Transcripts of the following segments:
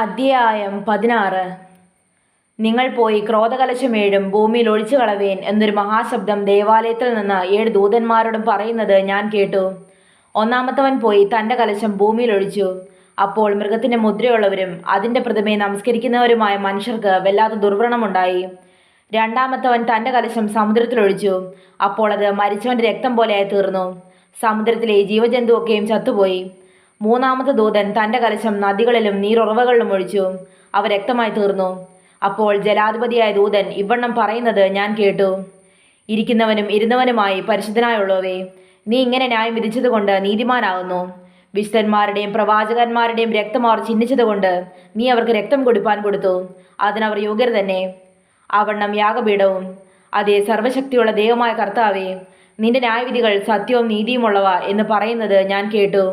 അധ്യായം പതിനാറ്. നിങ്ങൾ പോയി ക്രോധകലശമേഴും ഭൂമിയിൽ ഒഴിച്ചു കളവേൻ എന്നൊരു മഹാശബ്ദം ദേവാലയത്തിൽ നിന്ന് ഏഴ് ദൂതന്മാരോടും പറയുന്നത് ഞാൻ കേട്ടു. ഒന്നാമത്തവൻ പോയി തന്റെ കലശം ഭൂമിയിൽ ഒഴിച്ചു. അപ്പോൾ മൃഗത്തിന്റെ മുദ്രയുള്ളവരും അതിന്റെ പ്രതിമയെ നമസ്കരിക്കുന്നവരുമായ മനുഷ്യർക്ക് വല്ലാത്ത ദുർവ്രണമുണ്ടായി രണ്ടാമത്തവൻ തന്റെ കലശം സമുദ്രത്തിലൊഴിച്ചു അപ്പോൾ അത് മരിച്ചവന്റെ രക്തം പോലെയായി തീർന്നു സമുദ്രത്തിലെ ജീവജന്തുവൊക്കെയും ചത്തുപോയി. മൂന്നാമത്തെ ദൂതൻ തന്റെ കലശം നദികളിലും നീരുറവകളിലും ഒഴിച്ചു. അവ രക്തമായി തീർന്നു. അപ്പോൾ ജലാധിപതിയായ ദൂതൻ ഇവണ്ണം പറയുന്നത് ഞാൻ കേട്ടു. ഇരിക്കുന്നവനും ഇരുന്നവനുമായി പരിശുദ്ധനായുള്ളവേ നീ ഇങ്ങനെ ന്യായം വിധിച്ചതുകൊണ്ട് നീതിമാനാകുന്നു. വിശുദ്ധന്മാരുടെയും പ്രവാചകന്മാരുടെയും രക്തം അവർ ചിഹ്നിച്ചതുകൊണ്ട് നീ അവർക്ക് രക്തം കൊടുപ്പാൻ കൊടുത്തു. അതിനവർ യോഗ്യർ തന്നെ. അവണ്ണം യാഗപീഠവും. അതേ സർവശക്തിയുള്ള ദൈവമായ കർത്താവേ നിന്റെ ന്യായവിധികൾ സത്യവും നീതിയുമുള്ളവ എന്ന് പറയുന്നത് ഞാൻ കേട്ടു.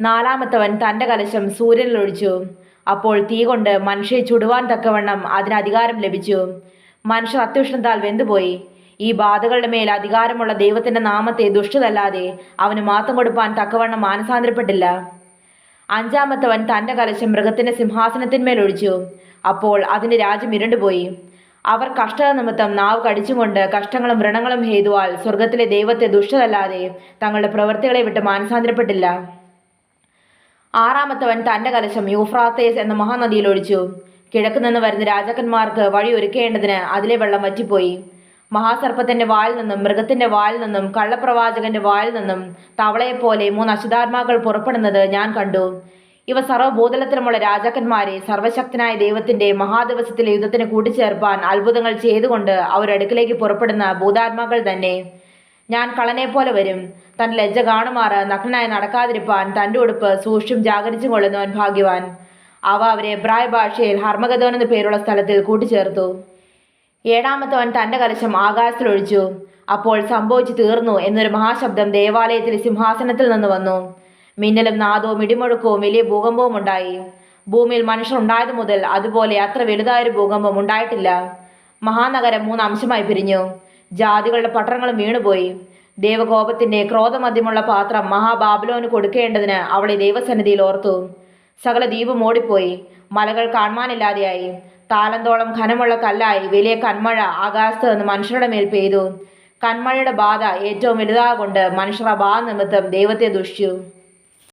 നാലാമത്തവൻ തന്റെ കലശം സൂര്യനിൽ ഒഴിച്ചു. അപ്പോൾ തീ കൊണ്ട് മനുഷ്യ ചുടുവാൻ തക്കവണ്ണം അതിന് അധികാരം ലഭിച്ചു. മനുഷ്യർ അത്യുഷ്ണത്താൽ വെന്തുപോയി. ഈ ബാധകളുടെ മേൽ അധികാരമുള്ള ദൈവത്തിന്റെ നാമത്തെ ദുഷ്ടതല്ലാതെ അവന് മാത്തം കൊടുപ്പാൻ തക്കവണ്ണം മാനസാന്തരപ്പെട്ടില്ല. അഞ്ചാമത്തവൻ തന്റെ കലശം മൃഗത്തിന്റെ സിംഹാസനത്തിന്മേൽ ഒഴിച്ചു. അപ്പോൾ അതിന്റെ രാജ്യം ഇരുണ്ടുപോയി. അവർ കഷ്ടത നിമിത്തം നാവ് കടിച്ചുകൊണ്ട് കഷ്ടങ്ങളും വ്രണങ്ങളും ഹേതുവാൽ സ്വർഗത്തിലെ ദൈവത്തെ ദുഷ്ടതല്ലാതെ തങ്ങളുടെ പ്രവൃത്തികളെ വിട്ട് മാനസാന്തരപ്പെട്ടില്ല. ആറാമത്തവൻ തന്റെ കലശം യൂഫ്രാത്തേസ് എന്ന മഹാനദിയിൽ ഒഴിച്ചു. കിഴക്ക് നിന്ന് വരുന്ന രാജാക്കന്മാർക്ക് വഴി ഒരുക്കേണ്ടതിന് അതിലെ വെള്ളം വറ്റിപ്പോയി. മഹാസർപ്പത്തിന്റെ വായിൽ നിന്നും മൃഗത്തിന്റെ വായിൽ നിന്നും കള്ളപ്രവാചകന്റെ വായിൽ നിന്നും തവളയെപ്പോലെ മൂന്ന് അശുധാത്മാക്കൾ പുറപ്പെടുന്നത് ഞാൻ കണ്ടു. ഇവ സർവഭൂതലത്തിലുമുള്ള രാജാക്കന്മാരെ സർവശക്തനായ ദൈവത്തിന്റെ മഹാദിവസത്തിലെ യുദ്ധത്തിന് കൂട്ടിച്ചേർപ്പാൻ അത്ഭുതങ്ങൾ ചെയ്തുകൊണ്ട് അവരടുക്കിലേക്ക് പുറപ്പെടുന്ന ഭൂതാത്മാക്കൾ തന്നെ. ഞാൻ കളനെ പോലെ വരും. തൻ ലജ്ജ കാണുമാറ് നഗ്നനായി നടക്കാതിരിപ്പാൻ തന്റെ ഉടുപ്പ് സൂക്ഷ്യം ജാഗരിച്ചും കൊള്ളുന്നവൻ ഭാഗ്യവാൻ. അവ അവരെ എബ്രായ ഭാഷയിൽ ഹർമഗതോൻ എന്ന പേരുള്ള സ്ഥലത്തിൽ കൂട്ടിച്ചേർത്തു. ഏഴാമത്തവൻ തന്റെ കലശം ആകാശത്തിലൊഴിച്ചു അപ്പോൾ സംഭവിച്ചു തീർന്നു എന്നൊരു മഹാശബ്ദം ദേവാലയത്തിലെ സിംഹാസനത്തിൽ നിന്ന് വന്നു. മിന്നലും നാദവും ഇടിമുഴക്കവും വലിയ ഭൂകമ്പവും ഉണ്ടായി. ഭൂമിയിൽ മനുഷ്യർ ഉണ്ടായത് മുതൽ അതുപോലെ അത്ര വലുതായൊരു ഭൂകമ്പം ഉണ്ടായിട്ടില്ല. മഹാനഗരം മൂന്ന് അംശമായി പിരിഞ്ഞു. ജാതികളുടെ പട്ടണങ്ങളും വീണുപോയി. ദേവകോപത്തിന്റെ ക്രോധമദ്യമുള്ള പാത്രം മഹാബാബിലോന് കൊടുക്കേണ്ടതിന് അവളെ ദൈവസന്നിധിയിൽ ഓർത്തു. സകല ദ്വീപും ഓടിപ്പോയി. മലകൾ കാണുവാനില്ലാതെയായി താലന്തോളം ഘനമുള്ള കല്ലായി വലിയ കന്മഴ ആകാശത്ത് നിന്ന് മനുഷ്യരുടെ മേൽ പെയ്തു. കന്മഴയുടെ ബാധ ഏറ്റവും വലുതാകൊണ്ട് മനുഷ്യർ ആ ബാധ നിമിത്തം ദൈവത്തെ ദുഷിച്ചു.